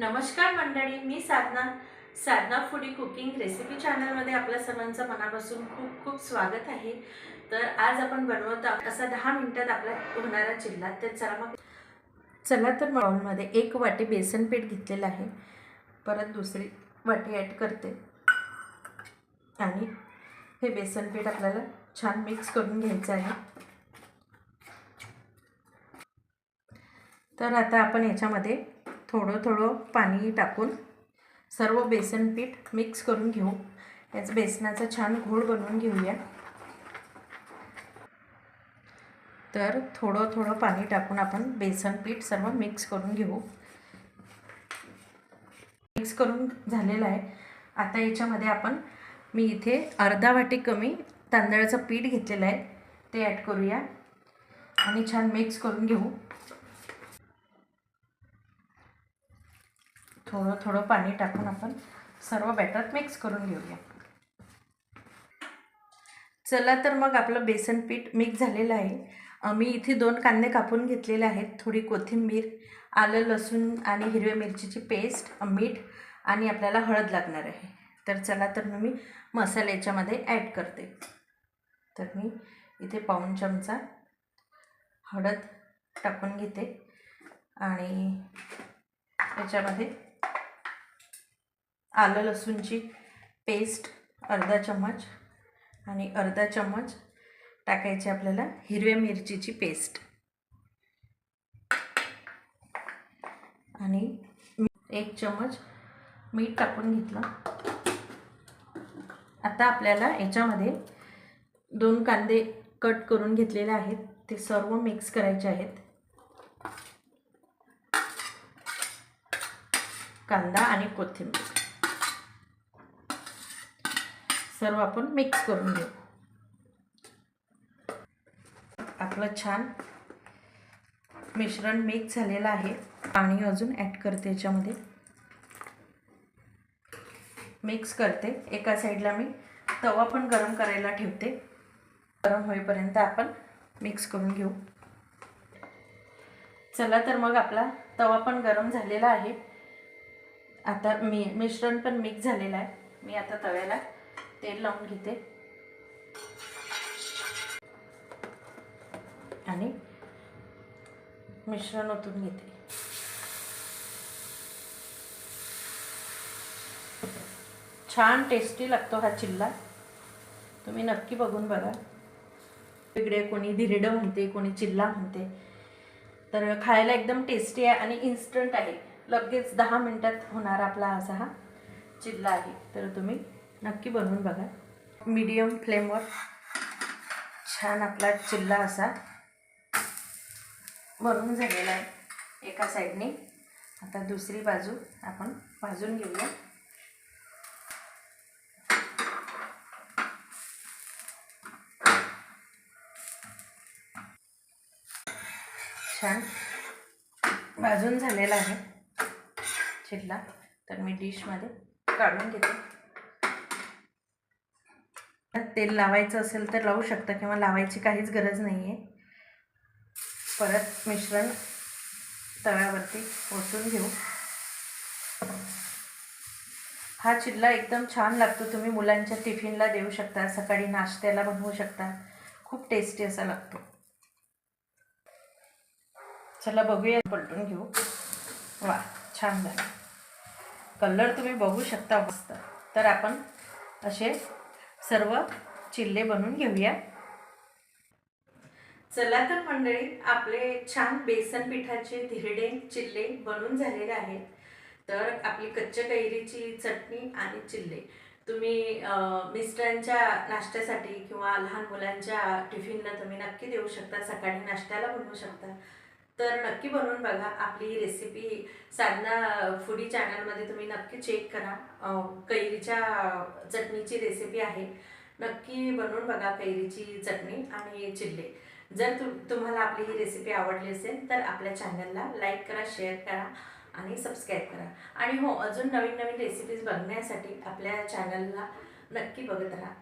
नमस्कार मंडळी मी Sadhana Sadhana foodie cooking recipe चॅनलमध्ये आपल्या सर्वांचं मनापासून खूप खूप स्वागत आहे. तर आज आपण बनवत आहोत असा दहा मिनिटात आपला होणारा चिल्ला. तर चला मग चला तर बाउलमध्ये एक वाटी बेसन पीठ घेतलेलं आहे. परत दुसरी वाटी ॲड करते. आणि हे बेसन पीठ आपल्याला छान मिक्स करून घ्यायचं आहे. तर आता आपण याच्यामध्ये थोडं थोडं पाणी टाकून सर्व बेसन पीठ मिक्स करून घेऊ. याचं बेसनाचा छान घोळ बनवून घेऊया. तर थोडं थोडं पाणी टाकून आपण बेसन पीठ सर्व मिक्स करून घेऊ. मिक्स करून झालेलं आहे. आता याच्यामध्ये आपण मी इथे अर्धा वाटी कमी तांदळाचं पीठ घेतलेलं आहे. ते ॲड करूया. आणि छान मिक्स करून घेऊ. थोडं थोडं पाणी टाकून आपण सर्व बॅटर मिक्स करून घेऊया. चला तर मग आपलं बेसन पीठ मिक्स झालेलं आहे. मी इथे दोन कांदे कापून घेतलेले आहेत. थोडी कोथिंबीर आलं लसूण आणि हिरव्या मिरचीची पेस्ट मीठ आणि आपल्याला हळद लागणार आहे. तर चला तर मग मी मसाला याच्यामध्ये ॲड करते. तर मी इथे पाऊण चमचा हळद टाकून घेते आणि याच्यामध्ये आलं लसूणची पेस्ट अर्धा चम्मच आणि अर्धा चम्मच टाकायची आपल्याला हिरव्या मिरचीची पेस्ट आणि एक चम्मच मीठ टाकून घेतलं. आता आपल्याला याच्यामध्ये दोन कांदे कट करून घेतलेले आहेत. ते सर्व मिक्स करायचे आहेत. कांदा आणि कोथिंबीर. सर्व आपण मिक्स करून घेऊ. आपलं छान मिश्रण मिक्स झालेलं आहे. पाणी अजून ॲड करते याच्यामध्ये. मिक्स करते. एका साईडला मी तवा पण गरम करायला ठेवते. गरम होईपर्यंत आपण मिक्स करून घेऊ. चला तर मग आपला तवा पण गरम झालेला आहे. आता मी मिश्रण पण मिक्स झालेलं आहे. मी आता तव्याला तेल लावून घेते. आणि मिश्रण ओतून घेते. छान टेस्टी लागतो हा चिल्ला. तुम्ही नक्की बघून बघा. वेगळे कोणी धिरडं म्हणते कोणी चिल्ला म्हणते. तर खायला एकदम टेस्टी आहे आणि इन्स्टंट आहे. लगेच दहा मिनटात होणार आपला असा हा चिल्ला आहे. तर तुम्ही नक्की बनवून बघा. मीडियम फ्लेमवर छान आपला चिल्ला असा बनवून झालेला आहे एका साईडने आता दुसरी बाजू आपण भाजून घेऊया. छान भाजून झालेला आहे चिल्ला. तर मी डिशमध्ये काढून घेते. तेल लावायचं असेल तर लावू शकता किंवा लावायची काहीच गरज नाही आहे परत मिश्रण तव्यावरती ओतून घेऊ. हा चिल्ला एकदम छान लागतो. तुम्ही मुलांच्या टिफिनला देऊ शकता सकाळी नाश्त्याला बनवू शकता. खूप टेस्टी असा लागतो. चला बघूया पलटून घेऊ. वा छान झालं. कलर तुम्ही बघू शकता मस्त. तर आपण असे सर्व चिल्ले बनवून घेऊया. चला तर मंडळी आपले छान बेसन पिठाचे धिरडे चिल्ले बनून झालेले आहेत. तर आपली कच्च्या कैरीची चटणी आणि चिल्ले. तुम्ही मिस्टरांच्या नाश्त्यासाठी किंवा लहान मुलांच्या टिफिनला तुम्ही नक्की देऊ शकता सकाळी नाश्त्याला बनवू शकता. तर नक्की बनवून बघा. आपली रेसिपी साधना फुडी चॅनलमध्ये तुम्ही नक्की चेक करा. कैरीच्या चटणीची रेसिपी आहे. नक्की बनवून बघा कैरीची चटणी आणि चिल्ले. जर तु तुम्हाला आपली ही रेसिपी आवडली असेल तर आपल्या चॅनलला लाईक करा शेअर करा आणि सबस्क्राईब करा. आणि हो अजून नवीन नवीन रेसिपीज बघण्यासाठी आपल्या चॅनलला नक्की बघत राहा.